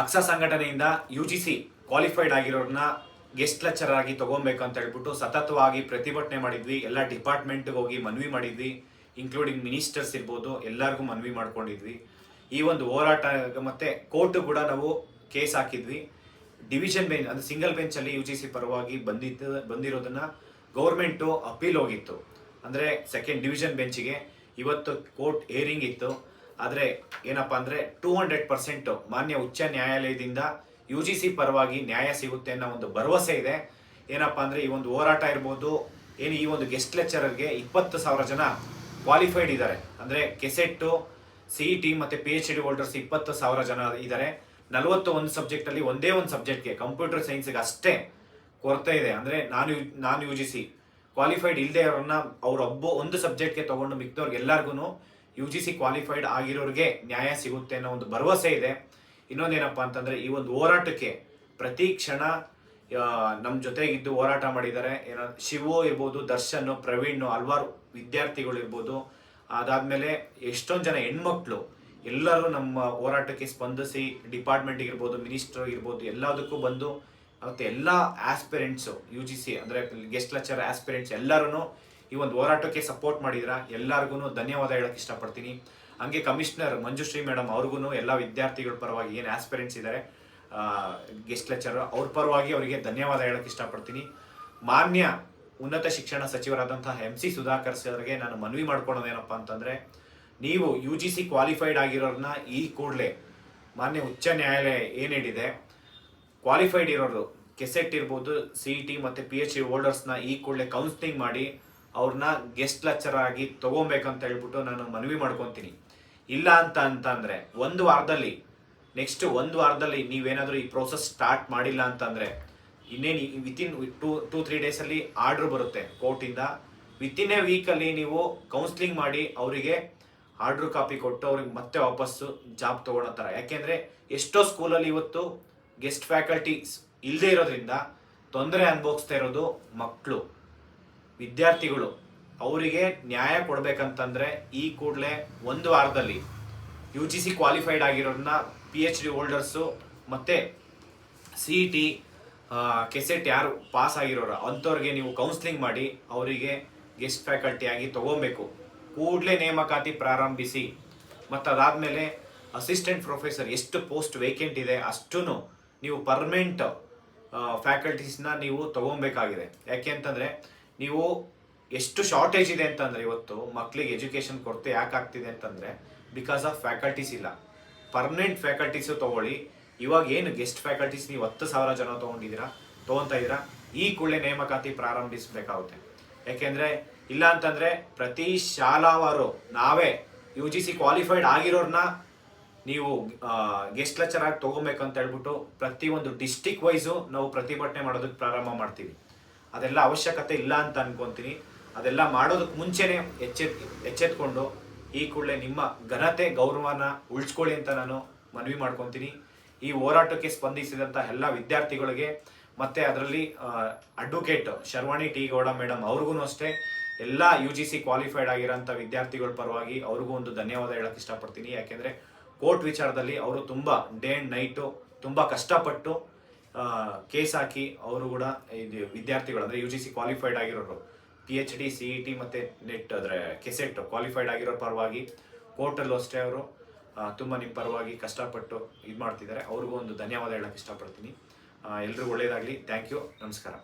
ಅಕ್ಸಾ ಸಂಘಟನೆಯಿಂದ U G C qualified ಆಗಿರೋರನ್ನ guest lecture ಆಗಿ ತಗೊಬೇಕು ಅಂತ ಹೇಳ್ಬಿಟ್ಟು ಸತತವಾಗಿ ಪ್ರತಿಭಟನೆ ಮಾಡಿದ್ವಿ. ಎಲ್ಲ ಡಿಪಾರ್ಟ್ಮೆಂಟ್ಗೆ ಹೋಗಿ ಮನವಿ ಮಾಡಿದ್ವಿ. ಇನ್ಕ್ಲೂಡಿಂಗ್ ಮಿನಿಸ್ಟರ್ಸ್ ಇರ್ಬೋದು, ಎಲ್ಲರಿಗೂ ಮನವಿ ಮಾಡ್ಕೊಂಡಿದ್ವಿ. ಈ ಒಂದು ಹೋರಾಟ ಮತ್ತೆ ಕೋರ್ಟ್ ಕೂಡ ನಾವು ಕೇಸ್ ಹಾಕಿದ್ವಿ. ಡಿವಿಷನ್ ಬೆಂಚ್, ಅಂದ್ರೆ ಸಿಂಗಲ್ ಬೆಂಚ್ ಅಲ್ಲಿ ಯು ಜಿ ಸಿ ಪರವಾಗಿ ಬಂದಿದ್ದ, ಬಂದಿರೋದನ್ನ ಗೌರ್ಮೆಂಟು ಅಪೀಲ್ ಹೋಗಿತ್ತು. ಅಂದ್ರೆ ಸೆಕೆಂಡ್ ಡಿವಿಷನ್ ಬೆಂಚಿಗೆ. ಇವತ್ತು ಕೋರ್ಟ್ ಏರಿಂಗ್ ಇತ್ತು. ಆದರೆ ಏನಪ್ಪ ಅಂದರೆ ಟೂ ಹಂಡ್ರೆಡ್ ಪರ್ಸೆಂಟ್ ಮಾನ್ಯ ಉಚ್ಚ ನ್ಯಾಯಾಲಯದಿಂದ ಯು ಜಿ ಸಿ ಪರವಾಗಿ ನ್ಯಾಯ ಸಿಗುತ್ತೆ ಅನ್ನೋ ಒಂದು ಭರವಸೆ ಇದೆ. ಏನಪ್ಪ ಅಂದರೆ ಈ ಒಂದು ಹೋರಾಟ ಇರ್ಬೋದು, ಏನು ಈ ಒಂದು ಗೆಸ್ಟ್ ಲೆಕ್ಚರರ್ಗೆ ಇಪ್ಪತ್ತು ಸಾವಿರ ಜನ ಕ್ವಾಲಿಫೈಡ್ ಇದ್ದಾರೆ. ಅಂದರೆ ಕೆಸೆಟ್ಟು ಸಿ ಇ ಟಿ ಮತ್ತು ಪಿ ಎಚ್ ಡಿ ಹೋಲ್ಡರ್ಸ್ ಇಪ್ಪತ್ತು ಸಾವಿರ ಜನ ಇದ್ದಾರೆ. ನಲವತ್ತು ಒಂದು ಸಬ್ಜೆಕ್ಟಲ್ಲಿ ಒಂದೇ ಒಂದು ಸಬ್ಜೆಕ್ಟ್ಗೆ ಕಂಪ್ಯೂಟರ್ ಸೈನ್ಸ್ಗೆ ಅಷ್ಟೇ ಕೊರತೆ ಇದೆ. ಅಂದರೆ ನಾನು ನಾನು ಯು ಜಿ ಸಿ ಕ್ವಾಲಿಫೈಡ್ ಇಲ್ಲದೆ ಅವ್ರನ್ನ ಅವ್ರೊಬ್ಬ ಒಂದು ಸಬ್ಜೆಕ್ಟ್ಗೆ ತೊಗೊಂಡು ಮಿಕ್ದವ್ರಿಗೆ ಎಲ್ಲರಿಗೂ ಯು ಜಿ ಸಿ ಕ್ವಾಲಿಫೈಡ್ ಆಗಿರೋರಿಗೆ ನ್ಯಾಯ ಸಿಗುತ್ತೆ ಅನ್ನೋ ಒಂದು ಭರವಸೆ ಇದೆ. ಇನ್ನೊಂದೇನಪ್ಪ ಅಂತಂದ್ರೆ ಈ ಒಂದು ಹೋರಾಟಕ್ಕೆ ಪ್ರತಿ ಕ್ಷಣ ನಮ್ಮ ಜೊತೆಗಿದ್ದು ಹೋರಾಟ ಮಾಡಿದ್ದಾರೆ. ಏನೋ ಶಿವು ಇರ್ಬೋದು, ದರ್ಶನ್, ಪ್ರವೀಣ್ ಹಲ್ವಾರು ವಿದ್ಯಾರ್ಥಿಗಳು ಇರ್ಬೋದು. ಅದಾದಮೇಲೆ ಎಷ್ಟೊಂದು ಜನ ಹೆಣ್ಮಕ್ಳು ಎಲ್ಲರೂ ನಮ್ಮ ಹೋರಾಟಕ್ಕೆ ಸ್ಪಂದಿಸಿ ಡಿಪಾರ್ಟ್ಮೆಂಟ್ ಇರ್ಬೋದು ಮಿನಿಸ್ಟರ್ ಇರ್ಬೋದು, ಎಲ್ಲದಕ್ಕೂ ಬಂದು, ಮತ್ತೆ ಎಲ್ಲ ಆಸ್ಪಿರೆಂಟ್ಸು ಯು ಜಿ ಸಿ ಅಂದರೆ ಗೆಸ್ಟ್ ಲೆಕ್ಚರ್ ಆಸ್ಪಿರೆಂಟ್ಸ್ ಎಲ್ಲರೂ ಈ ಒಂದು ಹೋರಾಟಕ್ಕೆ ಸಪೋರ್ಟ್ ಮಾಡಿದ್ರ ಎಲ್ಲರಿಗೂ ಧನ್ಯವಾದ ಹೇಳಕ್ಕೆ ಇಷ್ಟಪಡ್ತೀನಿ. ಹಂಗೆ ಕಮಿಷನರ್ ಮಂಜುಶ್ರೀ ಮೇಡಮ್ ಅವ್ರಿಗೂ ಎಲ್ಲ ವಿದ್ಯಾರ್ಥಿಗಳ ಪರವಾಗಿ ಏನು ಆಸ್ಪಿರೆಂಟ್ಸ್ ಇದ್ದಾರೆ ಗೆಸ್ಟ್ ಲೆಕ್ಚರ್ ಅವ್ರ ಪರವಾಗಿ ಅವರಿಗೆ ಧನ್ಯವಾದ ಹೇಳಕ್ಕೆ ಇಷ್ಟಪಡ್ತೀನಿ. ಮಾನ್ಯ ಉನ್ನತ ಶಿಕ್ಷಣ ಸಚಿವರಾದಂತಹ ಎಂ ಸಿ ಸುಧಾಕರ್ ಸರ್ಗೆ ನಾನು ಮನವಿ ಮಾಡ್ಕೊಳೋದೇನಪ್ಪ ಅಂತಂದ್ರೆ, ನೀವು ಯು ಜಿ ಸಿ ಕ್ವಾಲಿಫೈಡ್ ಆಗಿರೋರನ್ನ ಈ ಕೂಡಲೇ ಮಾನ್ಯ ಉಚ್ಚ ನ್ಯಾಯಾಲಯ ಏನ್ ಹೇಳಿದೆ ಕ್ವಾಲಿಫೈಡ್ ಇರೋರು ಕೆಸೆಟ್ ಇರ್ಬೋದು ಸಿ ಇ ಟಿ ಮತ್ತೆ ಪಿ ಎಚ್ ಡಿ ಹೋಲ್ಡರ್ಸ್ನ ಈ ಕೂಡಲೇ ಕೌನ್ಸಿಲಿಂಗ್ ಮಾಡಿ ಅವ್ರನ್ನ ಗೆಸ್ಟ್ ಲೆಕ್ಚರ್ ಆಗಿ ತಗೊಬೇಕಂತ ಹೇಳ್ಬಿಟ್ಟು ನಾನು ಮನವಿ ಮಾಡ್ಕೊತೀನಿ. ಇಲ್ಲ ಅಂತ ಅಂತಂದರೆ ಒಂದು ವಾರದಲ್ಲಿ ನೆಕ್ಸ್ಟ್ ಒಂದು ವಾರದಲ್ಲಿ ನೀವೇನಾದರೂ ಈ ಪ್ರೋಸೆಸ್ ಸ್ಟಾರ್ಟ್ ಮಾಡಿಲ್ಲ ಅಂತಂದರೆ ಇನ್ನೇನು ವಿತಿನ್ ಟೂ ಟೂ ತ್ರೀ ಡೇಸಲ್ಲಿ ಆರ್ಡರ್ ಬರುತ್ತೆ ಕೋರ್ಟಿಂದ ವಿತಿನ್ ಎ ವೀಕಲ್ಲಿ ನೀವು ಕೌನ್ಸಿಲಿಂಗ್ ಮಾಡಿ ಅವರಿಗೆ ಆರ್ಡರ್ ಕಾಪಿ ಕೊಟ್ಟು ಅವ್ರಿಗೆ ಮತ್ತೆ ವಾಪಸ್ಸು ಜಾಬ್ ತಗೊಳ್ಳೋ ಥರ ಯಾಕೆಂದ್ರೆ ಎಷ್ಟೋ ಸ್ಕೂಲಲ್ಲಿ ಇವತ್ತು ಗೆಸ್ಟ್ ಫ್ಯಾಕಲ್ಟೀಸ್ ಇಲ್ಲದೆ ಇರೋದ್ರಿಂದ ತೊಂದರೆ ಅನುಭವಿಸ್ತಾ ಇರೋದು ಮಕ್ಕಳು ವಿದ್ಯಾರ್ಥಿಗಳು ಅವರಿಗೆ ನ್ಯಾಯ ಕೊಡಬೇಕಂತಂದ್ರೆ ಈ ಕೂಡಲೇ ಒಂದು ವಾರದಲ್ಲಿ ಯು ಜಿ ಸಿ ಕ್ವಾಲಿಫೈಡ್ ಆಗಿರೋರನ್ನ ಪಿ ಎಚ್ ಡಿ ಹೋಲ್ಡರ್ಸು ಮತ್ತೆ ಸಿ ಟಿ ಕೆಸೆಟ್ ಯಾರು ಪಾಸ್ ಆಗಿರೋರ ಅಂಥವ್ರಿಗೆ ನೀವು ಕೌನ್ಸಿಲಿಂಗ್ ಮಾಡಿ ಅವರಿಗೆ ಗೆಸ್ಟ್ ಫ್ಯಾಕಲ್ಟಿ ಆಗಿ ತಗೊಬೇಕು. ಕೂಡಲೇ ನೇಮಕಾತಿ ಪ್ರಾರಂಭಿಸಿ. ಮತ್ತು ಅದಾದಮೇಲೆ ಅಸಿಸ್ಟೆಂಟ್ ಪ್ರೊಫೆಸರ್ ಎಷ್ಟು ಪೋಸ್ಟ್ ವೇಕೆಂಟ್ ಇದೆ ಅಷ್ಟೂ ನೀವು ಪರ್ಮನೆಂಟ್ ಫ್ಯಾಕಲ್ಟೀಸ್ನ ನೀವು ತಗೊಬೇಕಾಗಿದೆ. ಯಾಕೆ ಅಂತಂದರೆ ನೀವು ಎಷ್ಟು ಶಾರ್ಟೇಜ್ ಇದೆ ಅಂತಂದರೆ ಇವತ್ತು ಮಕ್ಕಳಿಗೆ ಎಜುಕೇಷನ್ ಕೊರತೆ ಯಾಕೆ ಆಗ್ತಿದೆ ಅಂತಂದರೆ ಬಿಕಾಸ್ ಆಫ್ ಫ್ಯಾಕಲ್ಟೀಸ್ ಇಲ್ಲ. ಪರ್ಮನೆಂಟ್ ಫ್ಯಾಕಲ್ಟೀಸು ತಗೊಳ್ಳಿ. ಇವಾಗ ಏನು ಗೆಸ್ಟ್ ಫ್ಯಾಕಲ್ಟೀಸ್ ನೀವು ಹತ್ತು ಸಾವಿರ ಜನ ತೊಗೊಂಡಿದ್ದೀರಾ? ತೊಗೊತಾ ಇದ್ದೀರಾ? ಈ ಕೂಡಲೇ ನೇಮಕಾತಿ ಪ್ರಾರಂಭಿಸಬೇಕಾಗುತ್ತೆ. ಯಾಕೆಂದರೆ ಇಲ್ಲ ಅಂತಂದರೆ ಪ್ರತಿ ಶಾಲಾವಾರು ನಾವೇ ಯು ಜಿ ಸಿ ಕ್ವಾಲಿಫೈಡ್ ಆಗಿರೋರ್ನ ನೀವು ಗೆಸ್ಟ್ ಲೆಕ್ಚರ್ ಆಗಿ ತಗೋಬೇಕಂತ ಹೇಳ್ಬಿಟ್ಟು ಪ್ರತಿಯೊಂದು ಡಿಸ್ಟಿಕ್ ವೈಸು ನಾವು ಪ್ರತಿಭಟನೆ ಮಾಡೋದಕ್ಕೆ ಪ್ರಾರಂಭ ಮಾಡ್ತೀವಿ. ಅದೆಲ್ಲ ಅವಶ್ಯಕತೆ ಇಲ್ಲ ಅಂತ ಅನ್ಕೊಂತೀನಿ. ಅದೆಲ್ಲ ಮಾಡೋದಕ್ಕೆ ಮುಂಚೆನೆ ಎಚ್ಚೆತ್, ಎಚ್ಚೆತ್ಕೊಂಡು ಈ ಕೂಡಲೇ ನಿಮ್ಮ ಘನತೆ, ಗೌರವನ ಉಳಿಸ್ಕೊಳ್ಳಿ ಅಂತ ನಾನು ಮನವಿ ಮಾಡ್ಕೊತೀನಿ. ಈ ಹೋರಾಟಕ್ಕೆ ಸ್ಪಂದಿಸಿದಂಥ ಎಲ್ಲ ವಿದ್ಯಾರ್ಥಿಗಳಿಗೆ, ಮತ್ತೆ ಅದರಲ್ಲಿ advocate Sharvani T. Gowda madam ಅವ್ರಿಗೂ ಅಷ್ಟೇ, ಎಲ್ಲ ಯು ಜಿ ಸಿ ಕ್ವಾಲಿಫೈಡ್ ಆಗಿರೋಂಥ ವಿದ್ಯಾರ್ಥಿಗಳ ಪರವಾಗಿ ಅವ್ರಿಗೂ ಒಂದು ಧನ್ಯವಾದ ಹೇಳಕ್ಕೆ ಇಷ್ಟಪಡ್ತೀನಿ. ಯಾಕೆಂದ್ರೆ ಕೋರ್ಟ್ ವಿಚಾರದಲ್ಲಿ ಅವರು ತುಂಬ ಡೇ ಅಂಡ್ ನೈಟು ತುಂಬ ಕಷ್ಟಪಟ್ಟು ಕೇಸ್ ಹಾಕಿ ಅವರು ಕೂಡ ಇದು ವಿದ್ಯಾರ್ಥಿಗಳು ಅಂದರೆ ಯು ಜಿ ಸಿ ಕ್ವಾಲಿಫೈಡ್ ಆಗಿರೋರು. P H D C E T ಮತ್ತು ನೆಟ್ ಅಂದರೆ ಕೆಸೆಟ್ ಕ್ವಾಲಿಫೈಡ್ ಆಗಿರೋ ಪರವಾಗಿ ಕೋರ್ಟಲ್ಲೂ ಅಷ್ಟೇ ಅವರು. ತುಂಬ ನಿಮ್ಮ ಪರವಾಗಿ ಕಷ್ಟಪಟ್ಟು ಇದು ಮಾಡ್ತಿದ್ದಾರೆ. ಅವ್ರಿಗೂ ಒಂದು ಧನ್ಯವಾದ ಹೇಳಕ್ಕೆ ಇಷ್ಟಪಡ್ತೀನಿ. ಎಲ್ಲರಿಗೂ ಒಳ್ಳೆಯದಾಗಲಿ ಥ್ಯಾಂಕ್ ಯು ನಮಸ್ಕಾರ.